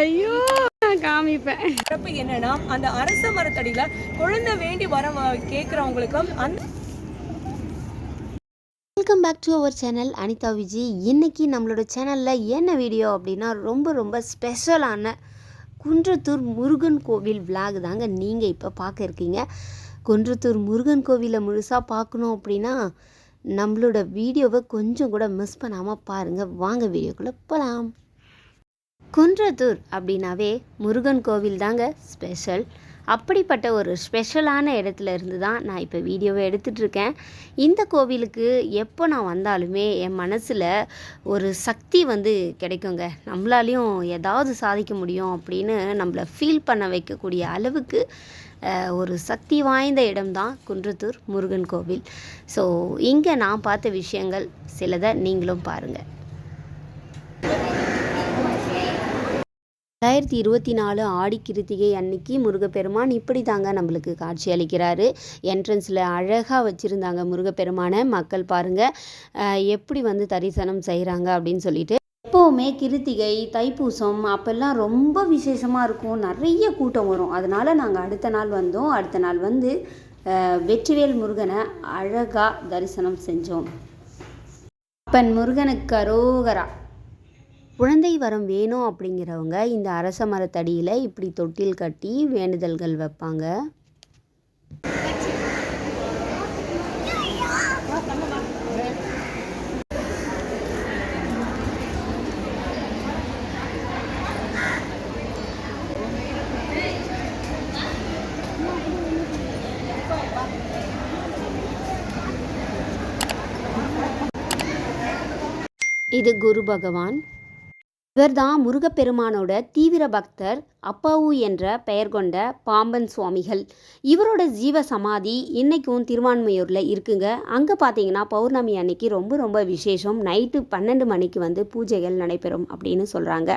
ஐயோ காமிப்பேன். சிறப்பு என்னன்னா அந்த அரச மரத்தடியில குழந்தை வேண்டி வர கேட்கறவங்களுக்கும் அந்த வெல்கம் பேக் டு அவர் சேனல் அனிதா விஜி இன்னைக்கு நம்மளோட சேனலில் என்ன வீடியோ அப்படின்னா ரொம்ப ரொம்ப ஸ்பெஷலான குன்றத்தூர் முருகன் கோவில் விலாக் தாங்க நீங்கள் இப்போ பார்க்க இருக்கீங்க. குன்றத்தூர் முருகன் கோவிலை முழுசாக பார்க்கணும் அப்படின்னா நம்மளோட வீடியோவை கொஞ்சம் கூட மிஸ் பண்ணாமல் பாருங்கள் வாங்க வீடியோக்குள்ளே போகலாம் குன்றத்தூர் அப்படின்னாவே முருகன் கோவில் தாங்க ஸ்பெஷல் அப்படிப்பட்ட ஒரு ஸ்பெஷலான இடத்துல இருந்து தான் நான் இப்போ வீடியோவை எடுத்துட்ருக்கேன் இந்த கோவிலுக்கு எப்போ நான் வந்தாலுமே என் மனசில் ஒரு சக்தி வந்து கிடைக்குங்க. நம்மளாலையும் ஏதாவது சாதிக்க முடியும் அப்படின்னு நம்மளை ஃபீல் பண்ண வைக்கக்கூடிய அளவுக்கு ஒரு சக்தி வாய்ந்த இடம்தான் குன்றத்தூர் முருகன் கோவில். ஸோ இங்கே நான் பார்த்த விஷயங்கள் சிலதை நீங்களும் பாருங்கள் ரெண்டாயிரத்தி இருபத்தி நாலு ஆடி கிருத்திகை அன்னைக்கு முருகப்பெருமான் இப்படி தாங்க நம்மளுக்கு காட்சி அளிக்கிறாரு. என்ட்ரன்ஸில் அழகாக வச்சுருந்தாங்க முருகப்பெருமானை. மக்கள் பாருங்கள் எப்படி வந்து தரிசனம் செய்கிறாங்க அப்படின்னு சொல்லிட்டு. எப்போவுமே கிருத்திகை தைப்பூசம் அப்போல்லாம் ரொம்ப விசேஷமாக இருக்கும். நிறைய கூட்டம் வரும். அதனால் நாங்கள் அடுத்த நாள் வந்தோம். அடுத்த நாள் வந்து வெற்றிவேல் முருகனை அழகாக தரிசனம் செஞ்சோம். அப்பன் முருகனுக்கு அரோகரா. குழந்தை வரம் வேணும் அப்படிங்கிறவங்க இந்த அரச மரத்தடியில் இப்படி தொட்டில் கட்டி வேண்டுதல்கள் வைப்பாங்க. இது குரு பகவான். இவர்தான் முருகப்பெருமானோட தீவிர பக்தர் அப்பாவு என்ற பெயர் கொண்ட பாம்பன் சுவாமிகள். இவரோட ஜீவ சமாதி இன்றைக்கும் திருவான்மையூரில் இருக்குங்க. அங்கே பார்த்தீங்கன்னா பௌர்ணமி அன்னைக்கு ரொம்ப ரொம்ப விசேஷம். நைட்டு பன்னெண்டு மணிக்கு வந்து பூஜைகள் நடைபெறும் அப்படின்னு சொல்கிறாங்க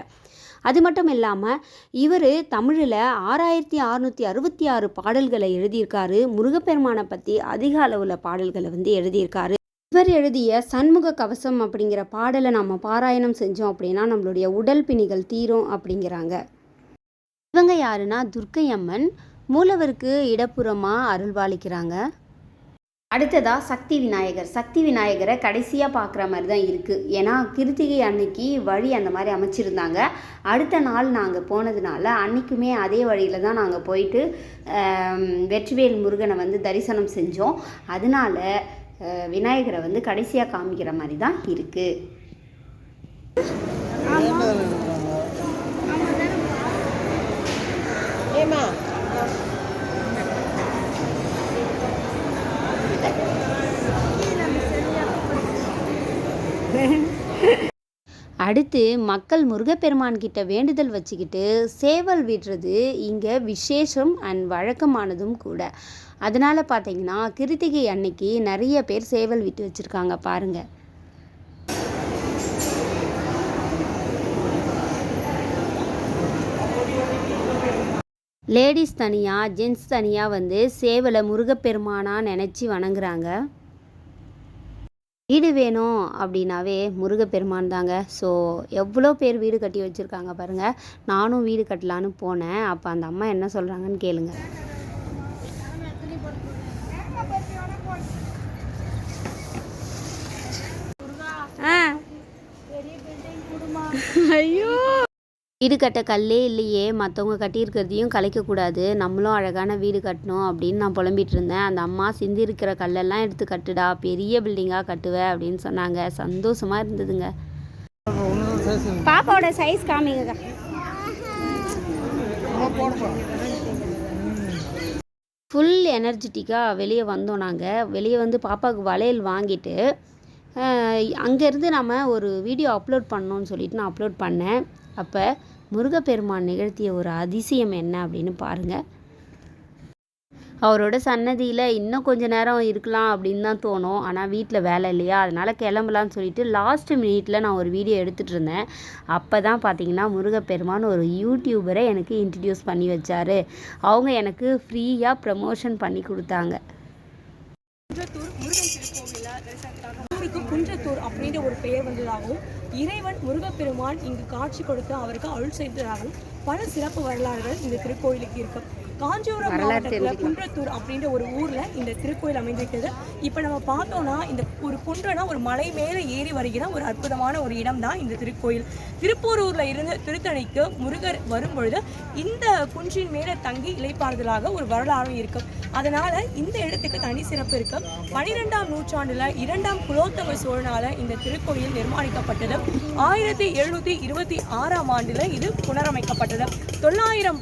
அது மட்டும் இல்லாமல் இவர் தமிழில் ஆறாயிரத்தி அறுநூற்றி அறுபத்தி ஆறு பாடல்களை எழுதியிருக்காரு. முருகப்பெருமானை பற்றி அதிக அளவில் பாடல்களை வந்து எழுதியிருக்காரு. இவர் எழுதிய சண்முக கவசம் அப்படிங்கிற பாடலை நம்ம பாராயணம் செஞ்சோம் அப்படின்னா நம்மளுடைய உடல் பிணிகள் தீரும் அப்படிங்கிறாங்க. இவங்க யாருன்னா துர்க்கை அம்மன் மூலவருக்கு இடப்புறமாக அருள்வாளிக்கிறாங்க. அடுத்ததா சக்தி விநாயகர். சக்தி விநாயகரை கடைசியாக பார்க்குற மாதிரி தான் இருக்குது ஏன்னா கிருத்திகை அன்னைக்கு வழி அந்த மாதிரி அமைச்சிருந்தாங்க. அடுத்த நாள் நாங்கள் போனதுனால அன்னைக்குமே அதே வழியில் தான் நாங்கள் போயிட்டு வெற்றிவேல் முருகனை வந்து தரிசனம் செஞ்சோம். அதனால விநாயகரை வந்து கடைசியாக காமிக்கிற மாதிரி தான் இருக்குது அடுத்து மக்கள் முருகப்பெருமான் கிட்ட வேண்டுதல் வச்சுக்கிட்டு சேவல் விடுறது இங்கே விசேஷம் அண்ட் வழக்கமானதும் கூட. அதனால் பார்த்தீங்கன்னா கிருத்திகை அன்னைக்கு நிறைய பேர் சேவல் விட்டு வச்சுருக்காங்க பாருங்கள் லேடிஸ் தனியாக ஜென்ஸ் தனியாக வந்து சேவலை முருகப்பெருமானாக நினச்சி வணங்குறாங்க. வீடு வேணும் அப்படின்னாவே முருகப்பெருமான் தாங்க. ஸோ எவ்வளோ பேர் வீடு கட்டி வச்சுருக்காங்க பாருங்கள் நானும் வீடு கட்டலான்னு போனேன். அப்போ அந்த அம்மா என்ன சொல்கிறாங்கன்னு கேளுங்க. ஆ. ஐயோ. வீடு கட்ட கல்லே இல்லையே. மற்றவங்க கட்டியிருக்கிறதையும் கலைக்கக்கூடாது. நம்மளும் அழகான வீடு கட்டணும் அப்படின்னு நான் புலம்பிட்டு இருந்தேன் அந்த அம்மா சிந்தி இருக்கிற கல்லெல்லாம் எடுத்து கட்டுடா. பெரிய பில்டிங்காக கட்டுவ. அப்படின்னு சொன்னாங்க. சந்தோஷமாக இருந்ததுங்க. பாப்பாவோட சைஸ் காமிங்க. ஃபுல் எனர்ஜெட்டிக்காக வெளியே வந்தோம் நாங்கள் வெளியே வந்து பாப்பாவுக்கு வளையல் வாங்கிட்டு அங்கேருந்து நம்ம ஒரு வீடியோ அப்லோட் பண்ணோன்னு சொல்லிட்டு நான் அப்லோட் பண்ணேன். அப்போ முருகப்பெருமான் நிகழ்த்திய ஒரு அதிசயம் என்ன அப்படின்னு பாருங்கள் அவரோட சன்னதியில் இன்னும் கொஞ்ச நேரம் இருக்கலாம் அப்படின்னு தான் தோணும். ஆனால் வீட்டில் வேலை இல்லையா? அதனால் கிளம்பலான்னு சொல்லிட்டு லாஸ்ட் மினிட்டில் நான் ஒரு வீடியோ எடுத்துகிட்டு இருந்தேன். அப்போ தான் பார்த்தீங்கன்னா முருகப்பெருமான் ஒரு யூடியூபரை எனக்கு இன்ட்ரடியூஸ் பண்ணி வச்சார். அவங்க எனக்கு ஃப்ரீயாக ப்ரமோஷன் பண்ணி கொடுத்தாங்க. குன்றத்தூர் முருகன் திருக்கோவில தரிசனத்துக்காக ஊருக்கு குன்றத்தூர் அப்படின்ற ஒரு பெயர் வந்ததாகவும் இறைவன் முருகப்பெருமான் இங்கு காட்சி கொடுத்து அவருக்கு அருள் செய்ததாகவும் பல சிறப்பு வரலாறுகள் இந்த திருக்கோயிலுக்கு இருக்கு. காஞ்சிபுரம் மாவட்டத்தில் குன்றத்தூர் அப்படின்ற ஒரு ஊர்ல இந்த திருக்கோயில் அமைந்திருக்கிறது. இப்போ நம்ம பார்த்தோம்னா இந்த ஒரு குன்றனா ஒரு மலை மேலே ஏறி வருகிற ஒரு அற்புதமான ஒரு இடம் தான் இந்த திருக்கோயில். திருப்பூரூர்ல இருந்து திருத்தணிக்கு முருகர் வரும்பொழுது இந்த குன்றின் மேலே தங்கி இலைப்பாறுதலாக ஒரு வரலாறும் இருக்கு அதனால இந்த இடத்துக்கு தனி சிறப்பு இருக்கு பனிரெண்டாம் நூற்றாண்டுல இரண்டாம் குலோத்தம சோழனால இந்த திருக்கோயில் நிர்மாணிக்கப்பட்டது. ஆயிரத்தி எழுநூத்தி இருபத்தி ஆறாம் ஆண்டுல இது புனரமைக்கப்பட்டது. தொள்ளாயிரம்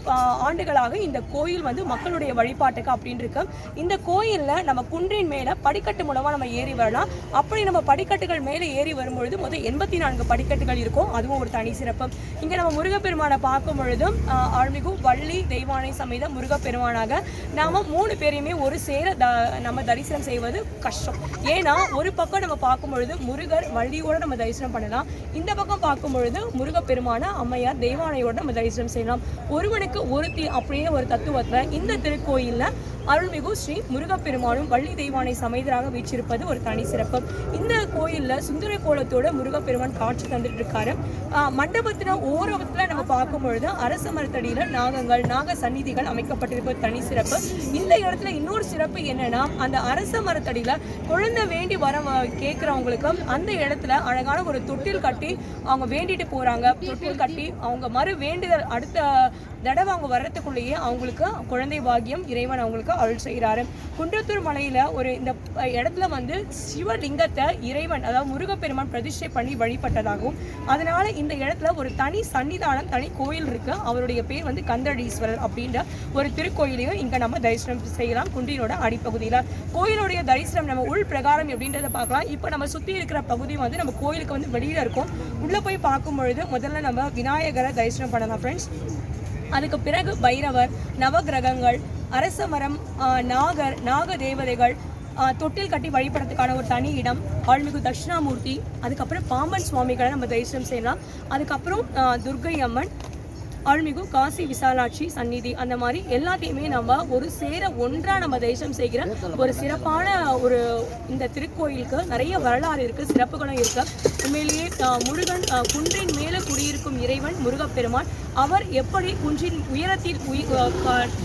ஆண்டுகளாக இந்த கோயில் கோயில் வந்து மக்களுடைய வழிபாட்டுக்கு அப்படின்னு இருக்கு. இந்த கோயிலில் நம்ம குன்றின் மேலே படிக்கட்டு மூலமாக நம்ம ஏறி வரலாம். அப்படி நம்ம படிக்கட்டுகள் மேலே ஏறி வரும்பொழுது மொத்தம் எண்பத்தி நான்கு படிக்கட்டுகள் இருக்கும். அதுவும் ஒரு தனி சிறப்பு. இங்கே நம்ம முருகப்பெருமானை பார்க்கும் பொழுதும் ஆஹ், அருள்மிகு வள்ளி தெய்வானை சமேத முருகப்பெருமானாக நாம் மூணு பேரையுமே ஒரு சேர த- நம்ம தரிசனம் செய்வது கஷ்டம். ஏன்னா ஒரு பக்கம் நம்ம பார்க்கும் பொழுது முருகர் வள்ளியோட நம்ம தரிசனம் பண்ணலாம். இந்த பக்கம் பார்க்கும் பொழுது முருகப்பெருமான அம்மையார் தெய்வானையோட நம்ம தரிசனம் செய்யலாம். ஒருவனுக்கு ஒருத்தி அப்படியே ஒரு தத்துவம் தத்துவத்துல இந்த திருக்கோயிலில் அருள்மிகு ஸ்ரீ முருகப்பெருமானும் வள்ளி தெய்வானை சமைதராக வீச்சிருப்பது ஒரு தனி சிறப்பு. இந்த கோயிலில் சுந்தர கோலத்தோட முருகப்பெருமான் காட்சி தந்துட்டு இருக்காரு மண்டபத்தின ஓரத்தில் நம்ம பார்க்கும் பொழுது அரச மரத்தடியில் நாகங்கள் நாக சந்நிதிகள் அமைக்கப்பட்டிருப்பது தனி சிறப்பு. இந்த இடத்துல இன்னொரு சிறப்பு என்னன்னா அந்த அரச மரத்தடியில் குழந்தை வேண்டி வர கேட்குறவங்களுக்கு அந்த இடத்துல அழகான ஒரு தொட்டில் கட்டி அவங்க வேண்டிட்டு போகிறாங்க தொட்டில் கட்டி அவங்க மறு வேண்டுதல் அடுத்த தடவை அவங்க வர்றதுக்குள்ளேயே அவங்களுக்கு குழந்தை பாகியம் இறைவன் அவங்களுக்கு அருள் செய்கிறாரு. குன்றத்தூர் மலையில் ஒரு இந்த இடத்துல வந்து சிவலிங்கத்தை இறைவன் அதாவது முருகப்பெருமான் பிரதிஷ்டை பண்ணி வழிபட்டதாகவும் அதனால இந்த இடத்துல ஒரு தனி சன்னிதானம் தனி கோயில் இருக்கு. அவருடைய பேர் வந்து கந்தடீஸ்வரர் அப்படின்ற ஒரு திருக்கோயிலையும் இங்கே நம்ம தரிசனம் செய்யலாம் குன்றினோட அடிப்பகுதியில். கோயிலுடைய தரிசனம் நம்ம உள் பிரகாரம் எப்படின்றத பார்க்கலாம். இப்போ நம்ம சுற்றி இருக்கிற பகுதி வந்து நம்ம கோயிலுக்கு வந்து வெளியில் இருக்கும். உள்ளே போய் பார்க்கும் பொழுது முதல்ல நம்ம விநாயகரை தரிசனம் பண்ணலாம் ஃப்ரெண்ட்ஸ் அதுக்கு பிறகு பைரவர் நவகிரகங்கள் அரச மரம் நாகர் நாக தேவதைகள் தொட்டில் கட்டி வழிபடத்துக்கான ஒரு தனி இடம் ஆழ்மிகு தட்சிணாமூர்த்தி அதுக்கப்புறம் பாம்பன் சுவாமிகளை நம்ம தரிசனம் செய்யலாம். அதுக்கப்புறம் துர்கை அம்மன் ஆழ்மிகு காசி விசாலாட்சி சந்நிதி அந்த மாதிரி எல்லாத்தையுமே நம்ம ஒரு சேர ஒன்றாக நம்ம தரிசனம் செய்கிற ஒரு சிறப்பான ஒரு இந்த திருக்கோயிலுக்கு நிறைய வரலாறு இருக்குது சிறப்புகளும் இருக்குது உண்மையிலேயே முருகன் குன்றின் மேலே குடியிருக்கும் இறைவன் முருகப்பெருமான். அவர் எப்படி குன்றின் உயரத்தில்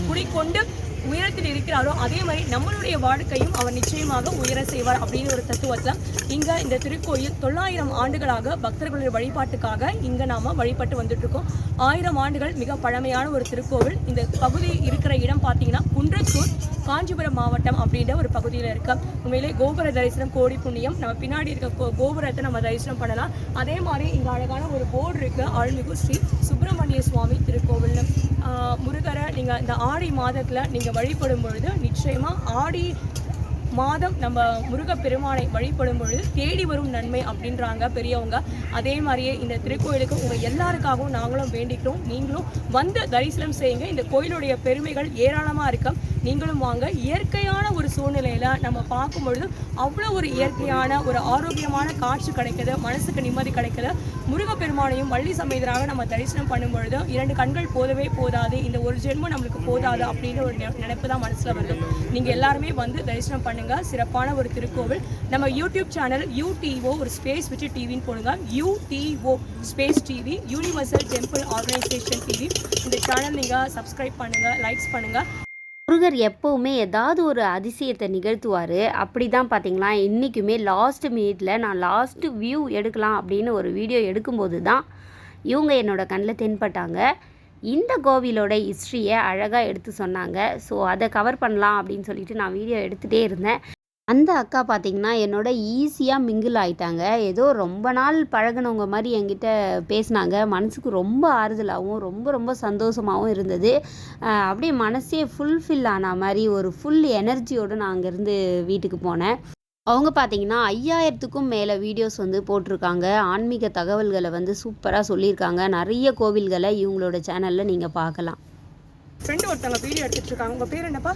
குடிக்கொண்டு உயரத்தில் இருக்கிறாரோ அதே மாதிரி நம்மளுடைய வாழ்க்கையும் அவர் நிச்சயமாக உயர செய்வார் அப்படின்னு ஒரு தத்துவத்தில் இங்கே இந்த திருக்கோயில் தொள்ளாயிரம் ஆண்டுகளாக பக்தர்களுடைய வழிபாட்டுக்காக இங்கே நாம் வழிபட்டு வந்துட்டு இருக்கோம் ஆயிரம் ஆண்டுகள் மிக பழமையான ஒரு திருக்கோவில். இந்த பகுதி இருக்கிற இடம் பார்த்தீங்கன்னா குன்றத்தூர் காஞ்சிபுரம் மாவட்டம் அப்படின்ற ஒரு பகுதியில் இருக்கு. உண்மையிலே கோபுர தரிசனம் கோடி புண்ணியம். நம்ம பின்னாடி இருக்க கோ- கோபுரத்தை நம்ம தரிசனம் பண்ணலாம். அதே மாதிரி இங்கே அழகான ஒரு போர்டு இருக்குது அருள்மிகு ஸ்ரீ சுப்பிரமணிய சுவாமி திருக்கோவில்னு. முருகரை நீங்கள் இந்த ஆடி மாதத்தில் நீங்கள் வழிபடும் பொழுது நிச்சயமாக ஆடி மாதம் நம்ம முருகப்பெருமானை வழிபடும் பொழுது தேடி வரும் நன்மை அப்படின்றாங்க பெரியவங்க. அதே மாதிரியே இந்த திருக்கோயிலுக்கு உங்கள் எல்லாருக்காகவும் நாங்களும் வேண்டிக்கிறோம். நீங்களும் வந்து தரிசனம் செய்யுங்க. இந்த கோயிலுடைய பெருமைகள் ஏராளமாக இருக்குது நீங்களும் வாங்க. இயற்கையான ஒரு சூழ்நிலையில் நம்ம பார்க்கும் பொழுது அவ்வளோ ஒரு இயற்கையான ஒரு ஆரோக்கியமான காட்சி கிடைக்குது மனசுக்கு நிம்மதி கிடைக்குது. முருகப்பெருமானையும் வள்ளி சமேதராக நம்ம தரிசனம் பண்ணும் பொழுது இரண்டு கண்கள் போதவே போதாது இந்த ஒரு ஜென்மம் நம்மளுக்கு போதாது அப்படின்னு ஒரு நெ- நினைப்பு தான் மனசில் வருது. நீங்கள் எல்லாருமே வந்து தரிசனம் பண்ணுங்கள் சிறப்பான ஒரு திருக்கோவில். நம்ம யூடியூப் சேனல் யூடிஓ ஒரு ஸ்பேஸ் விட்டு டிவின்னு போடுங்க. UTO space TV universal temple organisation TV. இந்த சேனல் நீங்கள் சப்ஸ்கிரைப் பண்ணுங்கள் லைக்ஸ் பண்ணுங்கள் முருகர் எப்போவுமே ஏதாவது ஒரு அதிசயத்தை நிகழ்த்துவார். அப்படி தான் பார்த்தீங்களா இன்றைக்குமே லாஸ்ட் மினிட்ல நான் லாஸ்ட்டு வியூ எடுக்கலாம் அப்படின்னு ஒரு வீடியோ எடுக்கும்போது தான் இவங்க என்னோட கண்ணில் தென்பட்டாங்க. இந்த கோவிலோட ஹிஸ்ட்ரியை அழகாக எடுத்து சொன்னாங்க. ஸோ அதை கவர் பண்ணலாம் அப்படின்னு சொல்லிட்டு நான் வீடியோ எடுத்துகிட்டே இருந்தேன். அந்த அக்கா பார்த்தீங்கன்னா என்னோட ஈஸியாக மிங்கிள் ஆகிட்டாங்க ஏதோ ரொம்ப நாள் பழகுனவங்க மாதிரி என்கிட்ட பேசினாங்க. மனசுக்கு ரொம்ப ஆறுதலாகவும் ரொம்ப ரொம்ப சந்தோஷமாகவும் இருந்தது. அப்படியே மனசே ஃபுல்ஃபில் ஆன மாதிரி ஒரு ஃபுல் எனர்ஜியோடு நான் அங்கேருந்து வீட்டுக்கு போனேன். அவங்க பார்த்தீங்கன்னா ஐயாயிரத்துக்கும் மேலே வீடியோஸ் வந்து போட்டிருக்காங்க. ஆன்மீக தகவல்களை வந்து சூப்பராக சொல்லியிருக்காங்க. நிறைய கோவில்களை இவங்களோட சேனலில் நீங்கள் பார்க்கலாம். ஃப்ரெண்டு ஒருத்தவங்க வீடியோ எடுத்துகிட்டு இருக்காங்க. உங்கள் பேர் என்னப்பா?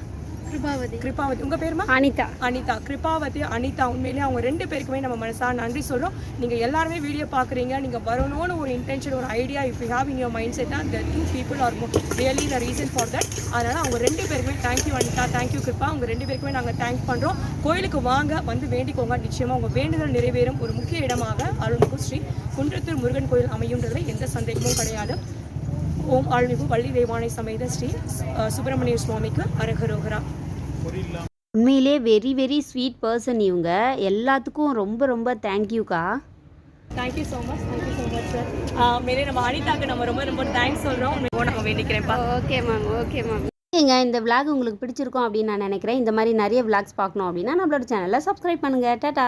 கிருபாவதி. கிருபாவதி. உங்க பேருமா அனிதா. அனிதா. கிருபாவதி அனிதா உண்மையிலேயே அவங்க ரெண்டு பேருக்குமே நம்ம மனசா நன்றி சொல்றோம். நீங்க எல்லாருமே வீடியோ பாக்குறீங்க. நீங்க வரணும்னு ஒரு இன்டென்ஷன் ஒரு idea if you have in your mind set the to people are really the reason for that அதனால அவங்க ரெண்டு பேருக்குமே தேங்க்யூ அனிதா. தேங்க்யூ கிருபா. அவங்க ரெண்டு பேருக்குமே நாங்க தேங்க் பண்றோம். கோயிலுக்கு வாங்க வந்து வேண்டிக்கோங்க. நிச்சயமா உங்க வேண்டுதல் நிறைவேறும். ஒரு முக்கிய இடமாக அருள்மிகு ஸ்ரீ குன்றத்தூர் முருகன் கோயில் அமையுன்றதுல எந்த சந்தேகமும் கிடையாது. ஓம் ஆழ்மிகு வள்ளி தெய்வானை சமேத ஸ்ரீ சுப்பிரமணிய சுவாமிக்கு அரகரோகரா உண்மையிலே வெரி வெரி ஸ்வீட் பர்சன் இவங்க. எல்லாத்துக்கும் ரொம்ப ரொம்ப தேங்க்யூக்கா thank you so much thank you so much sir மேலே நம்ம அனிதாக்கு நம்ம ரொம்ப ரொம்ப தேங்க்ஸ் சொல்கிறோம் நம்ம வேண்டிக்கிறேன்ப்பா. ஓகே மேம் ஓகே மேம் ஏங்க இந்த vlog உங்களுக்கு பிடிச்சிருக்கும் அப்படின்னு நான் நினைக்கிறேன். இந்த மாதிரி நிறைய vlogs பார்க்கணும் அப்படின்னா நம்மளோட சேனலை சப்ஸ்கிரைப் பண்ணுங்கள் டாடா